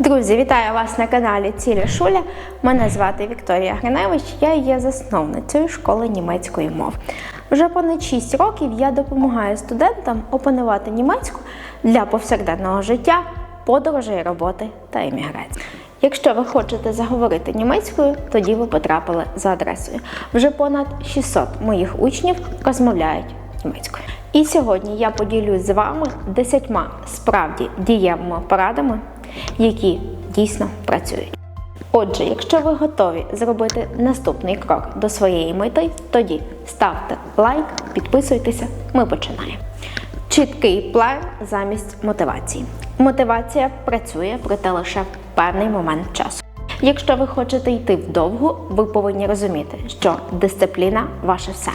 Друзі, вітаю вас на каналі Цілі Шуля. Мене звати Вікторія Гриневич, я є засновницею школи німецької мови. Вже понад 6 років я допомагаю студентам опанувати німецьку для повсякденного життя, подорожей, роботи та еміграції. Якщо ви хочете заговорити німецькою, тоді ви потрапили за адресою. Вже понад 600 моїх учнів розмовляють німецькою. І сьогодні я поділюсь з вами 10 справді дієвими порадами, які дійсно працюють. Отже, якщо ви готові зробити наступний крок до своєї мети, тоді ставте лайк, підписуйтеся, ми починаємо. Чіткий план замість мотивації. Мотивація працює, проте лише в певний момент часу. Якщо ви хочете йти вдовго, ви повинні розуміти, що дисципліна ваше все.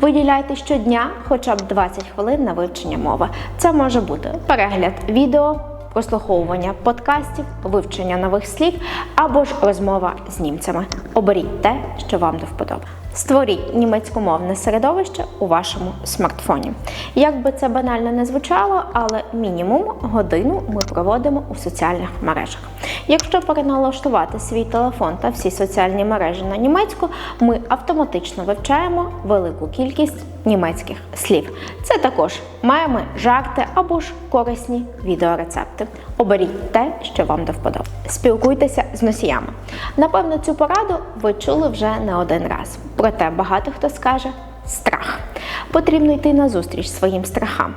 Виділяйте щодня хоча б 20 хвилин на вивчення мови. Це може бути перегляд відео, прослуховування подкастів, вивчення нових слів або ж розмова з німцями. Оберіть те, що вам до вподоби. Створіть німецькомовне середовище у вашому смартфоні. Як би це банально не звучало, але мінімум годину ми проводимо у соціальних мережах. Якщо переналаштувати свій телефон та всі соціальні мережі на німецьку, ми автоматично вивчаємо велику кількість німецьких слів. Це також меми, жарти або ж корисні відеорецепти. Оберіть те, що вам до вподоби. Спілкуйтеся з носіями. Напевно, цю пораду ви чули вже не один раз. Проте багато хто скаже страх. Потрібно йти на зустріч своїм страхам.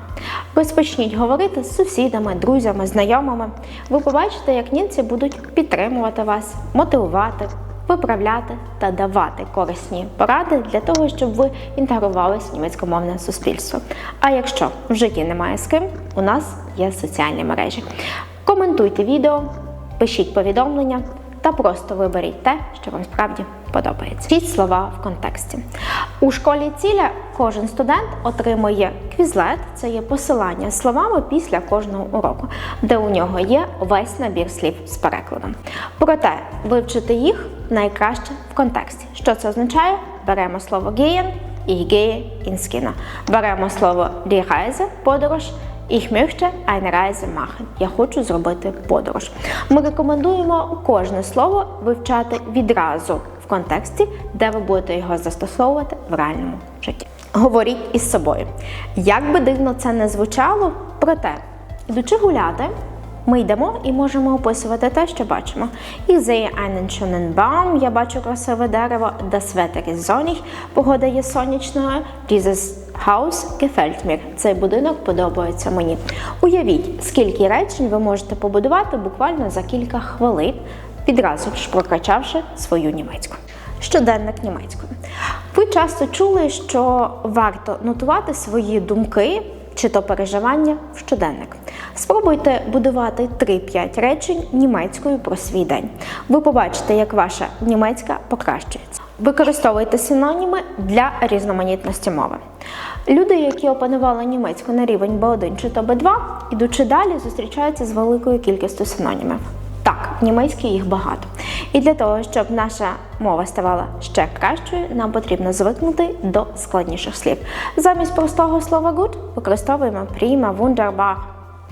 Розпочніть говорити з сусідами, друзями, знайомими. Ви побачите, як німці будуть підтримувати вас, мотивувати, виправляти та давати корисні поради для того, щоб ви інтегрувалися в німецькомовне суспільство. А якщо в житті немає з ким, у нас є соціальні мережі. Коментуйте відео, пишіть повідомлення та просто виберіть те, що вам справді подобається. Вчіть слова в контексті. У школі ціля кожен студент отримує квізлет, це є посилання словами після кожного уроку, де у нього є весь набір слів з перекладом. Проте вивчити їх найкраще в контексті. Що це означає? Беремо слово gehen і ins Kino. Беремо слово Reise – подорож. Ich möchte eine Reise machen. Я хочу зробити подорож. Ми рекомендуємо кожне слово вивчати відразу в контексті, де ви будете його застосовувати в реальному житті. Говоріть із собою. Як би дивно це не звучало, проте, ідучи гуляти, ми йдемо і можемо описувати те, що бачимо. Ich sehe einen schönen Baum, я бачу красиве дерево, das Wetter ist sonnig, погода є сонячною, dieses Haus gefällt mir, цей будинок подобається мені. Уявіть, скільки речень ви можете побудувати буквально за кілька хвилин, відразу ж прокачавши свою німецьку. Щоденник німецькою. Ви часто чули, що варто нотувати свої думки чи то переживання в щоденник. Спробуйте будувати 3-5 речень німецькою про свій день. Ви побачите, як ваша німецька покращується. Використовуйте синоніми для різноманітності мови. Люди, які опанували німецьку на рівень B1 чи то B2, ідучи далі, зустрічаються з великою кількістю синонімів. Так, в їх багато. І для того, щоб наша мова ставала ще кращою, нам потрібно звикнути до складніших слів. Замість простого слова good використовуємо prima, wunderbar,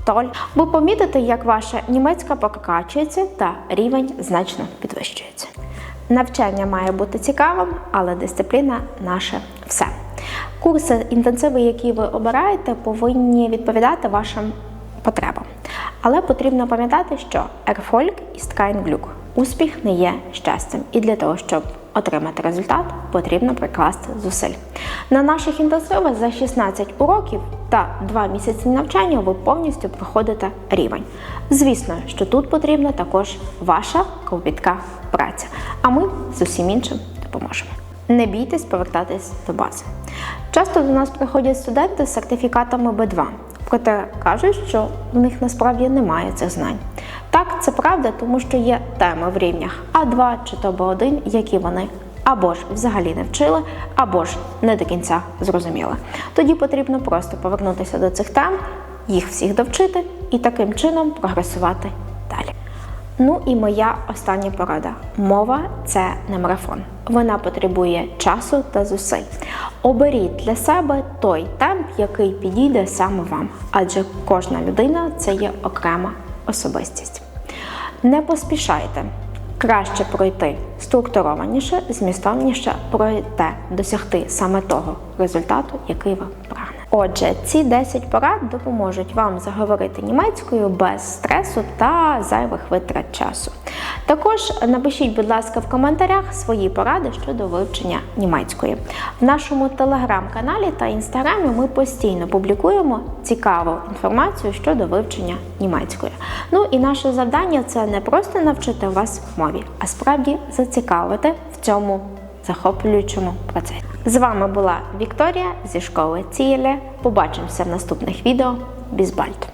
toll. Ви помітите, як ваша німецька прокачується та рівень значно підвищується. Навчання має бути цікавим, але дисципліна наше все. Курси інтенсиви, які ви обираєте, повинні відповідати вашим потребам. Але потрібно пам'ятати, що Erfolg ist kein Glück. Успіх не є щастям. І для того, щоб отримати результат, потрібно прикласти зусиль. На наших інтенсивах за 16 уроків та 2 місяці навчання ви повністю проходите рівень. Звісно, що тут потрібна також ваша кропітка праця, а ми з усім іншим допоможемо. Не бійтесь повертатись до бази. Часто до нас приходять студенти з сертифікатами B2, проте кажуть, що в них насправді немає цих знань. Так, це правда, тому що є теми в рівнях А2 чи то Б1, які вони або ж взагалі не вчили, або ж не до кінця зрозуміли. Тоді потрібно просто повернутися до цих тем, їх всіх довчити і таким чином прогресувати далі. Ну і моя остання порада. Мова це не марафон. Вона потребує часу та зусиль. Оберіть для себе той темп, який підійде саме вам, адже кожна людина це є окрема особистість. Не поспішайте. Краще пройти структурованіше, змістовніше, пройти, досягти саме того результату, який ви прагнете. Отже, ці 10 порад допоможуть вам заговорити німецькою без стресу та зайвих витрат часу. Також напишіть, будь ласка, в коментарях свої поради щодо вивчення німецької. В нашому телеграм-каналі та інстаграмі ми постійно публікуємо цікаву інформацію щодо вивчення німецької. Ну і наше завдання це не просто навчити вас мові, а справді зацікавити в цьому захоплюючому процесі. З вами була Вікторія зі школи Ціле. Побачимося в наступних відео. Бізбальт!